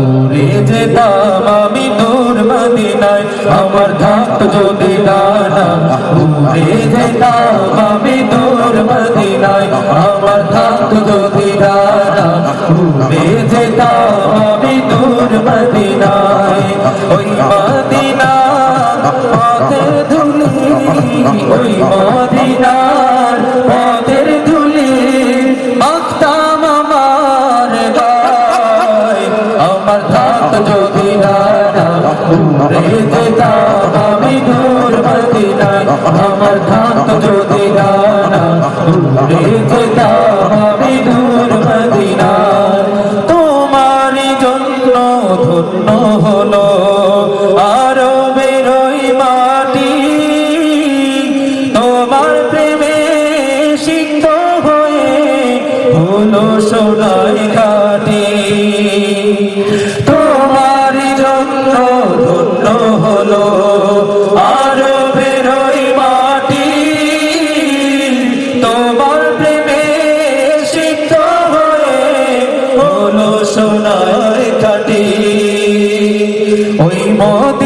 উড়ে যেতাম আমি দূর মদিনায়। আমার থাকত যদি ডানা উড়ে যেতাম আমি দূর মদিনায়। আমার থাকত যদি ডানা উড়ে যেতাম আমি দূর মদিনায়। ওই মদিনা ওই যদি যেতাম আমি দূর মদিনায় আমার ধাত যদি আমি মদিনায় তোমারই জন্য ধন্য হলো, আরও হলো আরও বেরোই মাটি তোমার প্রেমে সিদ্ধ হয়ে হলো সোনাই ঘাটি ওই মদিনায়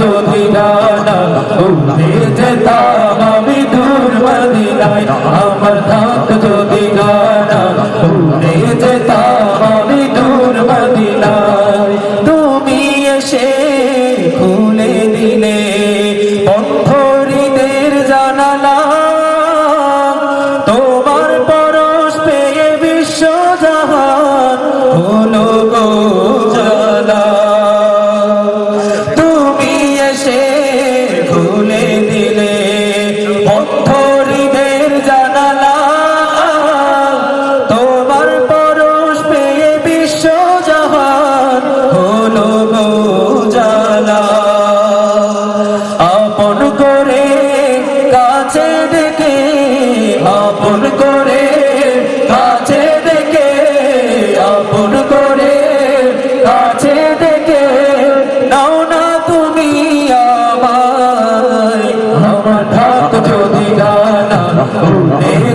যদি ডানা উড়ে যেতাম আমি দূর মদিনায়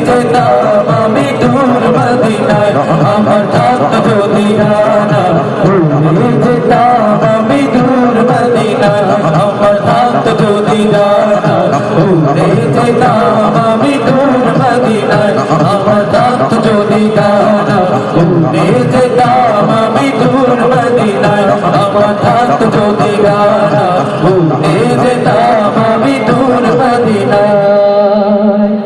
যেতাম আমি দূর মদিনায় আমার থাক যদি গানা উড়ে যেতাম আমি দূর মদিনায় আমার থাক যদি গানা উড়ে যেতাম আমি দূর মদিনায়